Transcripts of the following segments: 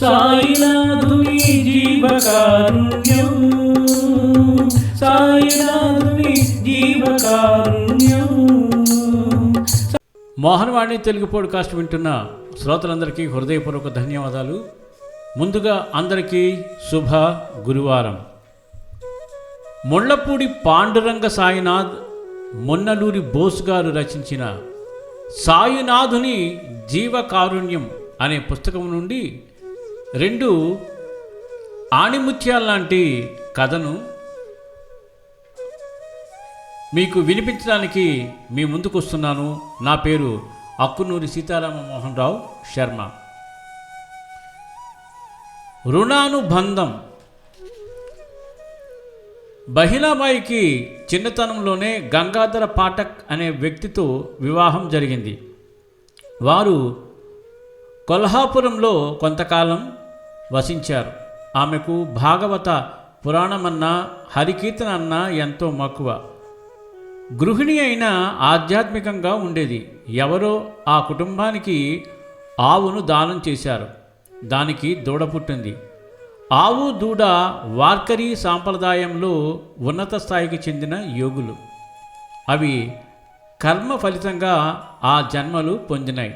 సాయినాథుని జీవకారుణ్యం. సాయినాథుని జీవకారుణ్యం. మోహన్వాణి తెలుగు పోడ్కాస్ట్ వింటున్న శ్రోతలందరికీ హృదయపూర్వక ధన్యవాదాలు. ముందుగా అందరికీ శుభ గురువారం. ముళ్ళపూడి పాండురంగ సాయినాథ్ మొన్నలూరి బోస్ గారు రచించిన సాయినాథుని జీవకారుణ్యం అనే పుస్తకం నుండి రెండు ఆణిముత్యాల లాంటి కథను మీకు వినిపించడానికి మీ ముందుకు వస్తున్నాను నా పేరు అక్కునూరి సీతారామ మోహన్ రావు శర్మ. రుణానుబంధం. బహిలాబాయికి చిన్నతనంలోనే గంగాధర పాఠక్ అనే వ్యక్తితో వివాహం జరిగింది. వారు కొల్హాపురంలో కొంతకాలం వసించారు. ఆమెకు భాగవత పురాణమన్నా హరికీర్తన అన్నా ఎంతో మక్కువ. గృహిణి అయినా ఆధ్యాత్మికంగా ఉండేది. ఎవరో ఆ కుటుంబానికి ఆవును దానం చేశారు. దానికి దూడ పుట్టింది. ఆవు దూడ వార్కరీ సాంప్రదాయంలో ఉన్నత స్థాయికి చెందిన యోగులు. అవి కర్మ ఫలితంగా ఆ జన్మలు పొందినాయి.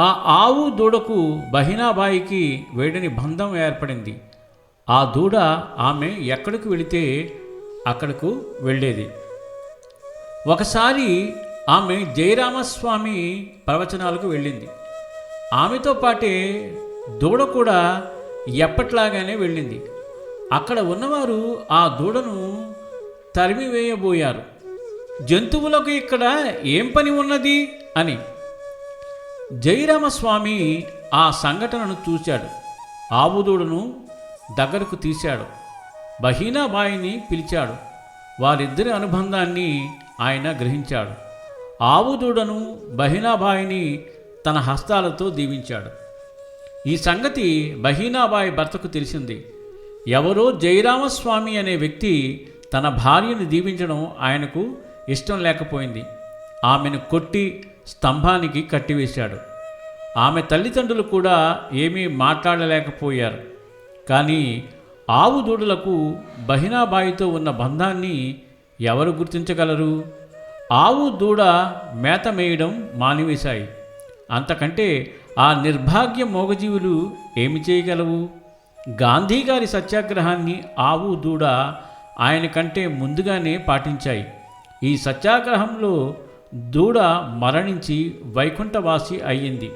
ఆ ఆవు దూడకు బహినాబాయికి వేడిని బంధం ఏర్పడింది. ఆ దూడ ఆమె ఎక్కడికి వెళితే అక్కడకు వెళ్ళేది. ఒకసారి ఆమె జయరామస్వామి ప్రవచనాలకు వెళ్ళింది. ఆమెతో పాటే దూడ కూడా ఎప్పట్లాగానే వెళ్ళింది. అక్కడ ఉన్నవారు ఆ దూడను తరిమివేయబోయారు. జంతువులకు ఇక్కడ ఏం పని ఉన్నది? అని జయరామస్వామి ఆ సంఘటనను చూశాడు. ఆవుదూడను దగ్గరకు తీశాడు. బహీనాబాయిని పిలిచాడు. వారిద్దరి అనుబంధాన్ని ఆయన గ్రహించాడు. ఆవుదూడను బహీనాబాయిని తన హస్తాలతో దీవించాడు. ఈ సంగతి బహీనాబాయి భర్తకు తెలిసింది. ఎవరో జయరామస్వామి అనే వ్యక్తి తన భార్యను దీవించడం ఆయనకు ఇష్టం లేకపోయింది. ఆమెను కొట్టి స్తంభానికి కట్టివేశాడు. ఆమె తల్లిదండ్రులు కూడా ఏమీ మాట్లాడలేకపోయారు. కానీ ఆవు దూడలకు బహినాబాయితో ఉన్న బంధాన్ని ఎవరు గుర్తించగలరు? ఆవు దూడ మేత మేయడం మానివేశాయి. అంతకంటే ఆ నిర్భాగ్య మోగజీవులు ఏమి చేయగలవు? గాంధీ గారి సత్యాగ్రహాన్ని ఆవు దూడ ఆయన కంటే ముందుగానే పాటించాయి. ఈ సత్యాగ్రహంలో దూడ మరణించి వైకుంఠవాసి అయ్యింది.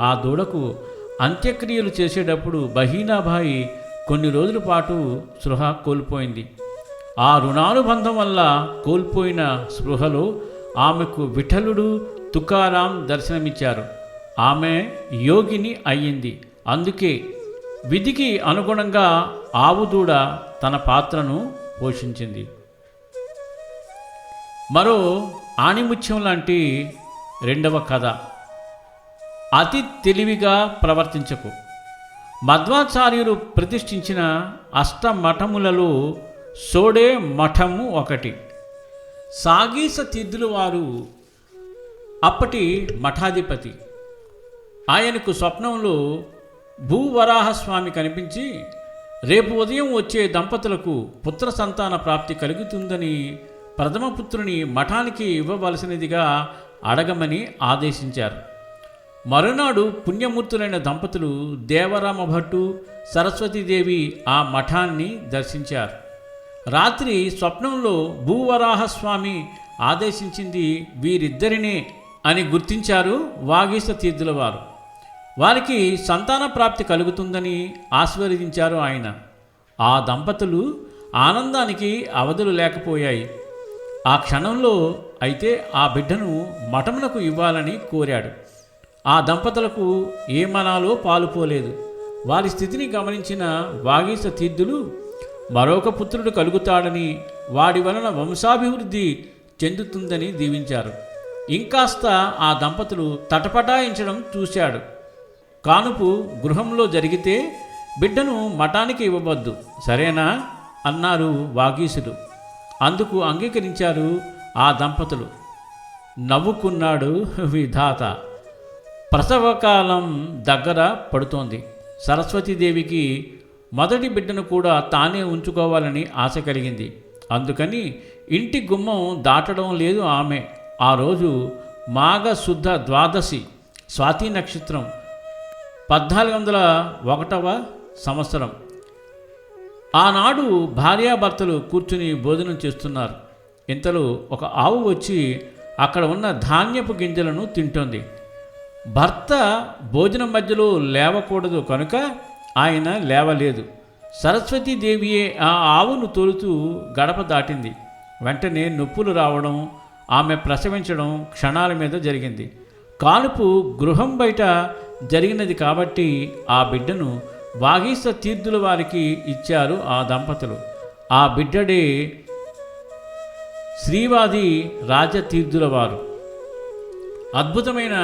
ఆ దూడకు అంత్యక్రియలు చేసేటప్పుడు బహీనాభాయి కొన్ని రోజుల పాటు స్పృహ కోల్పోయింది. ఆ రుణానుబంధం వల్ల కోల్పోయిన స్పృహలో ఆమెకు విఠలుడు తుకారాం దర్శనమిచ్చారు. ఆమె యోగిని అయ్యింది. అందుకే విధికి అనుగుణంగా ఆవుదూడ తన పాత్రను పోషించింది. మరో ఆణిముత్యం లాంటి రెండవ కథ. అతి తెలివిగా ప్రవర్తించకు. మధ్వాచార్యులు ప్రతిష్ఠించిన అష్టమఠములలో సోడే మఠము ఒకటి. సాగీస తీర్థులు వారు అప్పటి మఠాధిపతి. ఆయనకు స్వప్నంలో భూవరాహస్వామి కనిపించి రేపు ఉదయం వచ్చే దంపతులకు పుత్ర సంతాన ప్రాప్తి కలుగుతుందని ప్రథమ పుత్రుని మఠానికి ఇవ్వవలసినదిగా అడగమని ఆదేశించారు. మరునాడు పుణ్యమూర్తులైన దంపతులు దేవరామ భట్టు సరస్వతీదేవి ఆ మఠాన్ని దర్శించారు. రాత్రి స్వప్నంలో భూవరాహస్వామి ఆదేశించింది వీరిద్దరినే అని గుర్తించారు వాగీశ తీర్థుల వారు వారికి సంతాన ప్రాప్తి కలుగుతుందని ఆశీర్వదించారు ఆయన. ఆ దంపతులు ఆనందానికి అవధులు లేకపోయాయి. ఆ క్షణంలో అయితే ఆ బిడ్డను మఠమునకు ఇవ్వాలని కోరాడు. ఆ దంపతులకు ఏమనాలో పాలుపోలేదు వారి స్థితిని గమనించిన వాగీశ తీర్థులు మరొక పుత్రుడు కలుగుతాడని వాడి వలన వంశాభివృద్ధి చెందుతుందని దీవించారు. ఇంకాస్త ఆ దంపతులు తటపటాయించడం చూశాడు. కానుపు గృహంలో జరిగితే బిడ్డను మఠానికి ఇవ్వవద్దు. సరేనా? అన్నారు వాగీసుడు అందుకు అంగీకరించారు ఆ దంపతులు. నవ్వుకున్నాడు విధాత. ప్రసవకాలం దగ్గర పడుతోంది. సరస్వతీదేవికి మొదటి బిడ్డను కూడా తానే ఉంచుకోవాలని ఆశ కలిగింది. అందుకని ఇంటి గుమ్మం దాటడం లేదు ఆమె. ఆ రోజు మాఘశుద్ధ ద్వాదశి స్వాతి నక్షత్రం పద్నాలుగు వందల ఒకటవ సంవత్సరం. ఆనాడు భార్యాభర్తలు కూర్చుని భోజనం చేస్తున్నారు. ఇంతలో ఒక ఆవు వచ్చి అక్కడ ఉన్న ధాన్యపు గింజలను తింటోంది. భర్త భోజనం మధ్యలో లేవకూడదు కనుక ఆయన లేవలేదు. సరస్వతీదేవియే ఆ ఆవును తోలుతూ గడప దాటింది. వెంటనే నొప్పులు రావడం ఆమె ప్రసవించడం క్షణాల మీద జరిగింది. కానుపు గృహం బయట జరిగినది కాబట్టి ఆ బిడ్డను వాగీస తీర్థుల వారికి ఇచ్చారు ఆ దంపతులు. ఆ బిడ్డడే శ్రీవాది రాజతీర్థుల వారు. అద్భుతమైన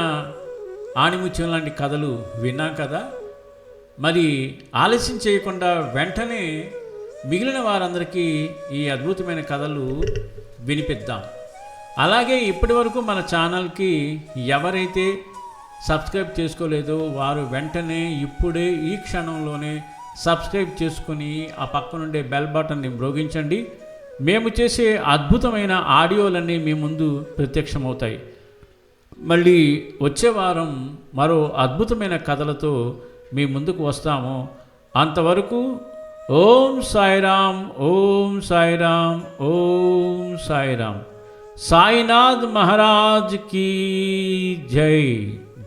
ఆణిముత్యం లాంటి కథలు విన్నాం కదా. మరి ఆలస్యం చేయకుండా వెంటనే మిగిలిన వారందరికీ ఈ అద్భుతమైన కథలు వినిపిద్దాం. అలాగే ఇప్పటి వరకు మన ఛానల్కి ఎవరైతే సబ్స్క్రైబ్ చేసుకోలేదు వారు వెంటనే ఇప్పుడే ఈ క్షణంలోనే సబ్స్క్రైబ్ చేసుకుని ఆ పక్కనుండే బెల్ బటన్ని మ్రోగించండి. మేము చేసే అద్భుతమైన ఆడియోలన్నీ మీ ముందు ప్రత్యక్షమవుతాయి. మళ్ళీ వచ్చే వారం మరో అద్భుతమైన కథలతో మీ ముందుకు వస్తాము. అంతవరకు ఓం సాయిరామ్ ఓం సాయిరామ్ ఓం సాయిరామ్ సాయినాథ్ మహారాజ్ కీ జై.